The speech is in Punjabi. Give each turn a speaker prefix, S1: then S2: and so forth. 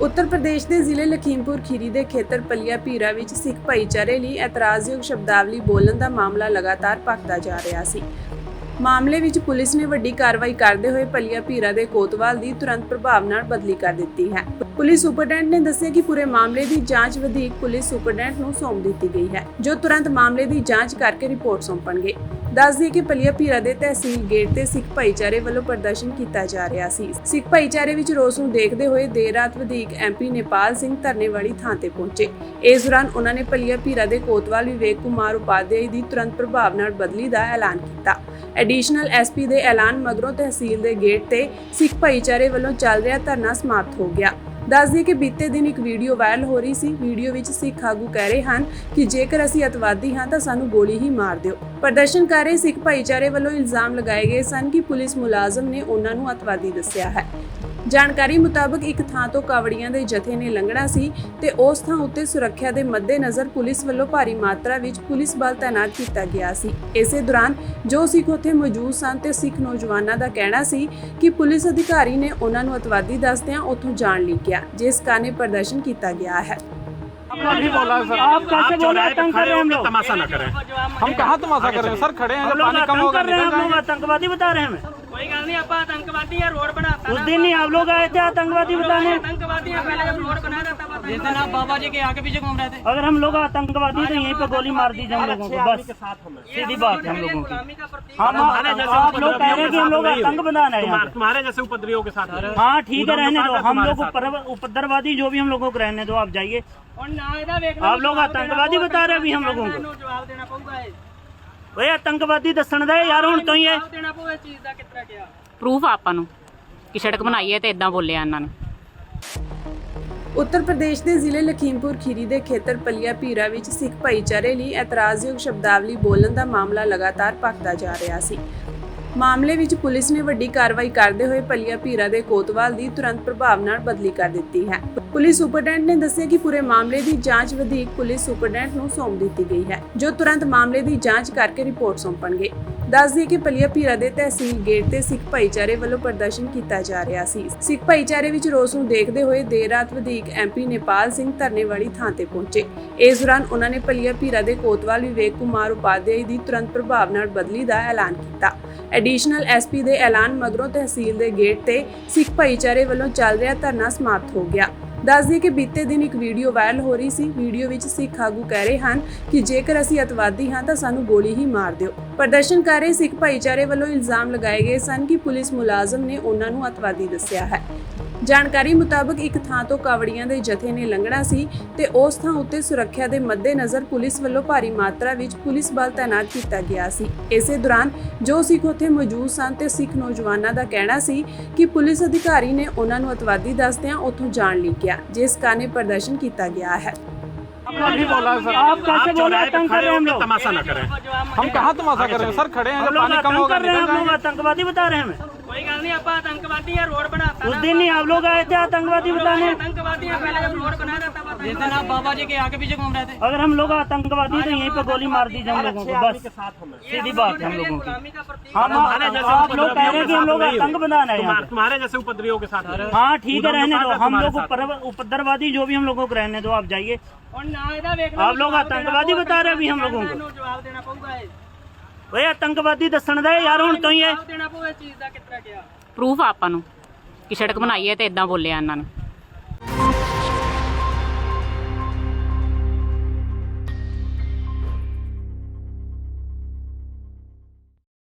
S1: ਉੱਤਰ ਪ੍ਰਦੇਸ਼ ਦੇ ਜ਼ਿਲ੍ਹੇ ਲਖੀਮਪੁਰ ਖੀਰੀ ਦੇ ਖੇਤਰ ਪਲੀਆ ਪੀਰਾ ਵਿੱਚ ਸਿੱਖ ਭਾਈਚਾਰੇ ਲਈ ਇਤਰਾਜ਼ਯੋਗ ਸ਼ਬਦਾਵਲੀ ਬੋਲਣ ਦਾ ਮਾਮਲਾ ਲਗਾਤਾਰ ਭਖਦਾ ਜਾ ਰਿਹਾ ਸੀ। ਮਾਮਲੇ ਵਿੱਚ ਪੁਲਿਸ ਨੇ ਵੱਡੀ ਕਾਰਵਾਈ ਕਰਦੇ ਹੋਏ ਪਲੀਆ ਪੀਰਾ ਦੇ ਕੋਤਵਾਲ ਦੀ ਤੁਰੰਤ ਪ੍ਰਭਾਵ ਨਾਲ ਬਦਲੀ ਕਰ ਦਿੱਤੀ ਹੈ। ਪੁਲਿਸ ਸੁਪਰਡੈਂਟ ਨੇ ਦੱਸਿਆ ਕਿ ਪੂਰੇ ਮਾਮਲੇ ਦੀ ਜਾਂਚ ਵਧੀਕ ਪੁਲਿਸ ਸੁਪਰਡੈਂਟ ਨੂੰ ਸੌਂਪ ਦਿੱਤੀ ਗਈ ਹੈ, ਜੋ ਤੁਰੰਤ ਮਾਮਲੇ ਦੀ ਜਾਂਚ ਕਰਕੇ ਰਿਪੋਰਟ ਸੌਂਪਣਗੇ। ਦੱਸ ਦਈਏ ਕਿ ਪਲੀਆ ਭੀਰਾ ਦੇ ਤਹਿਸੀਲ ਗੇਟ ਤੇ ਸਿੱਖ ਭਾਈਚਾਰੇ ਵੱਲੋਂ ਪ੍ਰਦਰਸ਼ਨ ਕੀਤਾ ਜਾ ਰਿਹਾ ਸੀ। ਸਿੱਖ ਭਾਈਚਾਰੇ ਵਿੱਚ ਰੋਸ ਨੂੰ ਦੇਖਦੇ ਹੋਏ ਦੇਰ ਰਾਤ ਵਧੇਕ ਐਮਪੀ ਨੇਪਾਲ ਸਿੰਘ ਧਰਨੇ ਵਾਲੀ ਥਾਂ ਤੇ ਪਹੁੰਚੇ। ਇਸ ਦੌਰਾਨ ਉਹਨਾਂ ਨੇ ਪਲੀਆ ਭੀਰਾ ਦੇ ਕੋਤਵਾਲ ਵਿਵੇਕ ਕੁਮਾਰ ਉਪਾਧਿਆਇ ਦੀ ਤੁਰੰਤ ਪ੍ਰਭਾਵ ਨਾਲ ਬਦਲੀ ਦਾ ਐਲਾਨ ਕੀਤਾ। ਐਡੀਸ਼ਨਲ ਐਸਪੀ ਦੇ ਐਲਾਨ ਮਗਰੋਂ ਤਹਿਸੀਲ ਦੇ ਗੇਟ ਤੇ ਸਿੱਖ ਭਾਈਚਾਰੇ ਵੱਲੋਂ ਚੱਲ ਰਿਹਾ ਧਰਨਾ ਸਮਾਪਤ ਹੋ ਗਿਆ। ਦੱਸ ਦਈਏ ਕਿ ਬੀਤੇ ਦਿਨ ਇੱਕ ਵੀਡੀਓ ਵਾਇਰਲ ਹੋ ਰਹੀ ਸੀ। ਵੀਡੀਓ ਵਿੱਚ ਸਿੱਖ ਆਗੂ ਕਹਿ ਰਹੇ ਹਨ ਕਿ ਜੇਕਰ ਅਸੀਂ ਅਤਵਾਦੀ ਹਾਂ ਤਾਂ ਸਾਨੂੰ ਗੋਲੀ ਹੀ ਮਾਰ ਦਿਓ। ਪ੍ਰਦਰਸ਼ਨ ਕਰ ਰਹੇ ਸਿੱਖ ਭਾਈਚਾਰੇ ਵੱਲੋਂ ਇਲਜ਼ਾਮ ਲਗਾਏ ਗਏ ਸਨ ਕਿ ਪੁਲਿਸ ਮੁਲਾਜ਼ਮ ਨੇ ਉਹਨਾਂ ਨੂੰ ਅਤਵਾਦੀ ਦੱਸਿਆ ਹੈ। ਜਾਣਕਾਰੀ ਮੁਤਾਬਕ ਇੱਕ ਥਾਂ ਤੋਂ ਕਾਵੜੀਆਂ ਦੇ ਜਥੇ ਨੇ ਲੰਘਣਾ ਸੀ ਤੇ ਉਸ ਥਾਂ ਉੱਤੇ ਸੁਰੱਖਿਆ ਦੇ ਮੱਦੇਨਜ਼ਰ ਪੁਲਿਸ ਵੱਲੋਂ ਭਾਰੀ ਮਾਤਰਾ ਵਿੱਚ ਪੁਲਿਸ ਬਲ ਤਾਇਨਾਤ ਕੀਤਾ ਗਿਆ ਸੀ। ਇਸੇ ਦੌਰਾਨ ਜੋ ਸਿੱਖ ਉੱਥੇ ਮੌਜੂਦ ਸਨ ਤੇ ਸਿੱਖ ਨੌਜਵਾਨਾਂ ਦਾ ਕਹਿਣਾ ਸੀ ਕਿ ਪੁਲਿਸ ਅਧਿਕਾਰੀ ਨੇ ਉਹਨਾਂ ਨੂੰ ਅਤਵਾਦੀ ਦੱਸਦਿਆਂ ਉੱਥੋਂ ਜਾਣ ਲਈ ਕਿਹਾ, ਜਿਸ ਕਾਰਨ ਪ੍ਰਦਰਸ਼ਨ ਕੀਤਾ ਗਿਆ ਹੈ।
S2: नहीं बोला सर
S3: आप कैसे बोल रहे हैं आतंक कर रहे हैं हम लोग
S2: तमाशा न करें हम कहाँ तमाशा कर रहे हैं सर खड़े हैं
S3: हम
S2: जब
S3: लोग
S2: पानी कम
S3: आतंक
S2: होगा
S3: कर रहे हैं
S2: निकल
S3: हम लोग
S2: जाएंगे
S3: आतंकवादी बता रहे हैं हमें
S4: कोई गल नहीं आपा आतंकवादी है रोड बनाता
S3: उस दिन नहीं आप लोग आए थे आतंकवादी बताने
S4: आतंकवादी है पहले जब रोड बना देता था जिस दिन आप बाबा जी के आगे पीछे घूम रहे थे
S3: अगर हम लोग आतंकवादी तो यहीं पे गोली मार दी जाए हम लोगों को बस सीधी बात है हम लोगों की हम आप लोग कह रहे हैं कि हम लोग आतंक बनाना है
S2: तुम्हारे जैसे उपद्रवियों के साथ
S3: हाँ ठीक है रहने दो हम लोग उपद्रवादी जो भी हम लोगों को रहने दो आप जाइए आप लोग आतंकवादी बता रहे अभी हम लोगों को
S4: जवाब देना पਊਗਾ
S3: ਓਏ ਆਤੰਕਵਾਦੀ ਦੱਸਣ ਦਾ ਯਾਰ ਹੁਣ ਤੋਂ ਹੀ ਹੈ
S4: ਦੇਣਾ ਪਊਗਾ ਚੀਜ਼ ਦਾ ਕਿਤਨਾ ਗਿਆ
S5: ਪ੍ਰੂਫ ਆਪਾਂ ਨੂੰ ਕਿ ਸੜਕ ਬਣਾਈ ਹੈ ਤੇ ਇਦਾਂ ਬੋਲਿਆ ਇਹਨਾਂ ਨੂੰ
S1: ਉੱਤਰ ਪ੍ਰਦੇਸ਼ ਦੇ ਜ਼ਿਲ੍ਹੇ ਲਖੀਮਪੁਰ ਖੀਰੀ ਦੇ ਖੇਤਰ ਪਲੀਆ ਪੀਰਾ ਵਿੱਚ ਸਿੱਖ ਭਾਈਚਾਰੇ ਲਈ ਇਤਰਾਜ਼ਯੋਗ ਸ਼ਬਦਾਵਲੀ ਬੋਲਣ ਦਾ ਮਾਮਲਾ ਲਗਾਤਾਰ ਭਖਦਾ ਜਾ ਰਿਹਾ ਸੀ। ਮਾਮਲੇ ਵਿੱਚ ਪੁਲਿਸ ਨੇ ਵੱਡੀ ਕਾਰਵਾਈ ਕਰਦੇ ਹੋਏ ਪਲੀਆ ਭੀਰਾ ਦੇ ਕੋਤਵਾਲ ਦੀ ਤੁਰੰਤ ਪ੍ਰਭਾਵ ਨਾਲ ਬਦਲੀ ਕਰ ਦਿੱਤੀ ਹੈ। ਪੁਲਿਸ ਸੁਪਰਡੈਂਟ ਨੇ ਦੱਸਿਆ ਕਿ ਪੂਰੇ ਮਾਮਲੇ ਦੀ ਜਾਂਚ ਵਧੇਕ ਪੁਲਿਸ ਸੁਪਰਡੈਂਟ ਨੂੰ ਸੌਂਪ ਦਿੱਤੀ ਗਈ ਹੈ, ਜੋ ਤੁਰੰਤ ਮਾਮਲੇ ਦੀ ਜਾਂਚ ਕਰਕੇ ਰਿਪੋਰਟ ਸੌਂਪਣਗੇ। ਦੱਸ ਦਈਏ ਕਿ ਪਲੀਆ ਭੀਰਾ ਦੇ ਤਹਿਸੀਲ ਗੇਟ ਤੇ ਸਿੱਖ ਭਾਈਚਾਰੇ ਵੱਲੋਂ ਪ੍ਰਦਰਸ਼ਨ ਕੀਤਾ ਜਾ ਰਿਹਾ ਸੀ। ਸਿੱਖ ਭਾਈਚਾਰੇ ਵਿੱਚ ਰੋਸ ਨੂੰ ਦੇਖਦੇ ਹੋਏ ਦੇਰ ਰਾਤ ਵਧੇਕ ਐਮਪੀ ਨੇਪਾਲ ਸਿੰਘ ਧਰਨੇ ਵਾਲੀ ਥਾਂ ਤੇ ਪਹੁੰਚੇ। ਇਸ ਦੌਰਾਨ ਉਹਨਾਂ ਨੇ ਪਲੀਆ ਭੀਰਾ ਦੇ ਕੋਤਵਾਲ ਵਿਵੇਕ ਕੁਮਾਰ ਉਪਾਧਿਆਇ ਦੀ ਤੁਰੰਤ ਪ੍ਰਭਾਵ ਨਾਲ ਬਦਲੀ ਦਾ ਐਲਾਨ ਕੀਤਾ। ਐਡੀਸ਼ਨਲ ਐਸਪੀ ਦੇ ਐਲਾਨ ਮਗਰੋਂ ਤਹਿਸੀਲ ਦੇ ਗੇਟ ਤੇ ਸਿੱਖ ਭਾਈਚਾਰੇ ਵੱਲੋਂ ਚੱਲ ਰਿਹਾ ਧਰਨਾ ਸਮਾਪਤ ਹੋ ਗਿਆ। ਦੱਸਦੀ ਕਿ ਬੀਤੇ ਦਿਨ ਇੱਕ ਵੀਡੀਓ ਵਾਇਰਲ ਹੋ ਰਹੀ ਸੀ। ਵੀਡੀਓ ਵਿੱਚ ਸਿੱਖ ਆਗੂ ਕਹਿ ਰਹੇ ਹਨ ਕਿ ਜੇਕਰ ਅਸੀਂ ਅਤਵਾਦੀ ਹਾਂ ਤਾਂ ਸਾਨੂੰ ਗੋਲੀ ਹੀ ਮਾਰ ਦਿਓ। ਪ੍ਰਦਰਸ਼ਨ ਕਰ ਰਹੇ ਸਿੱਖ ਭਾਈਚਾਰੇ ਵੱਲੋਂ ਇਲਜ਼ਾਮ ਲਗਾਏ ਗਏ ਸਨ ਕਿ ਪੁਲਿਸ ਮੁਲਾਜ਼ਮ ਨੇ ਉਹਨਾਂ ਨੂੰ ਅਤਵਾਦੀ ਦੱਸਿਆ ਹੈ। ਜਾਣਕਾਰੀ ਮੁਤਾਬਕ ਇੱਕ ਥਾਂ ਤੋਂ ਕਾਵੜੀਆਂ ਦੇ ਜਥੇ ਨੇ ਲੰਘਣਾ ਸੀ ਤੇ ਉਸ ਥਾਂ ਉੱਤੇ ਸੁਰੱਖਿਆ ਦੇ ਮੱਦੇਨਜ਼ਰ ਪੁਲਿਸ ਵੱਲੋਂ ਭਾਰੀ ਮਾਤਰਾ ਵਿੱਚ ਪੁਲਿਸ ਬਲ ਤਾਇਨਾਤ ਕੀਤਾ ਗਿਆ ਸੀ ਇਸੇ ਦੌਰਾਨ ਜੋ ਸਿੱਖ ਉੱਥੇ ਮੌਜੂਦ ਸਨ ਤੇ ਸਿੱਖ ਨੌਜਵਾਨਾਂ ਦਾ ਕਹਿਣਾ ਸੀ ਕਿ ਪੁਲਿਸ ਅਧਿਕਾਰੀ ਨੇ ਉਹਨਾਂ ਨੂੰ ਅਤਵਾਦੀ ਦੱਸਦਿਆਂ ਉੱਥੋਂ ਜਾਣ ਲਈ ਕਿਹਾ ਜਿਸ ਕਾਰਨ ਇਹ ਪ੍ਰਦਰਸ਼ਨ ਕੀਤਾ ਗਿਆ ਹੈ
S2: नहीं बोला सर
S3: आप कैसे बोल रहे हैं आतंक कर रहे हैं हम लोग
S2: तमाशा न करें हम कहाँ तमाशा कर रहे हैं सर खड़े हैं
S3: हम
S2: जब
S3: लोग
S2: पानी कम
S3: आतंक
S2: होगा
S3: कर रहे हैं
S2: निकल
S3: हम लोग
S2: जाएंगे
S3: आतंकवादी बता रहे हैं हमें
S4: कोई गल नहीं आपा आतंकवादी है रोड बनाता
S3: उस दिन नहीं आप लोग आए थे आतंकवादी बताने
S4: आतंकवादी है पहले जब रोड बना देता था जिस दिन आप बाबा जी के आगे पीछे घूम रहे थे
S3: अगर हम लोग आतंकवादी तो यहीं पे गोली मार दीजिए हम लोगों को बस सीधी बात है हम लोगों की
S4: गुलामी का प्रतीक
S3: हम आप लोग कह रहे हैं कि हम लोग आतंक बनाना है यहाँ पे
S2: तुम्हारे जैसे उपद्रवियों के साथ
S3: हाँ ठीक है रहने दो हम
S2: तुम्हारे
S3: लोग
S2: साथ।
S3: उपद्रव- उपद्रवादी जो भी हम लोगों को रहने दो आप जाइए
S4: और ना इधर देख
S3: आप लोग आतंकवादी बता रहे हैं अभी हम लोगों को
S4: ਜਵਾਬ ਦੇਣਾ ਪਊਗਾ ਇਹ
S3: ਓਏ ਆਤੰਕਵਾਦੀ ਦੱਸਣ ਦਾ ਯਾਰ ਹੁਣ ਤੋਂ ਹੀ ਹੈ
S4: ਜਵਾਬ ਇਸ ਚੀਜ਼ ਦਾ ਕਿਤਨਾ ਕਿਹਾ?
S5: ਪ੍ਰੂਫ ਆ ਆਪਾਂ ਨੂੰ, ਕਿ ਸੜਕ ਬਣਾਈ ਹੈ ਤੇ ਇਦਾਂ ਬੋਲਿਆ ਇਹਨਾਂ ਨੂੰ।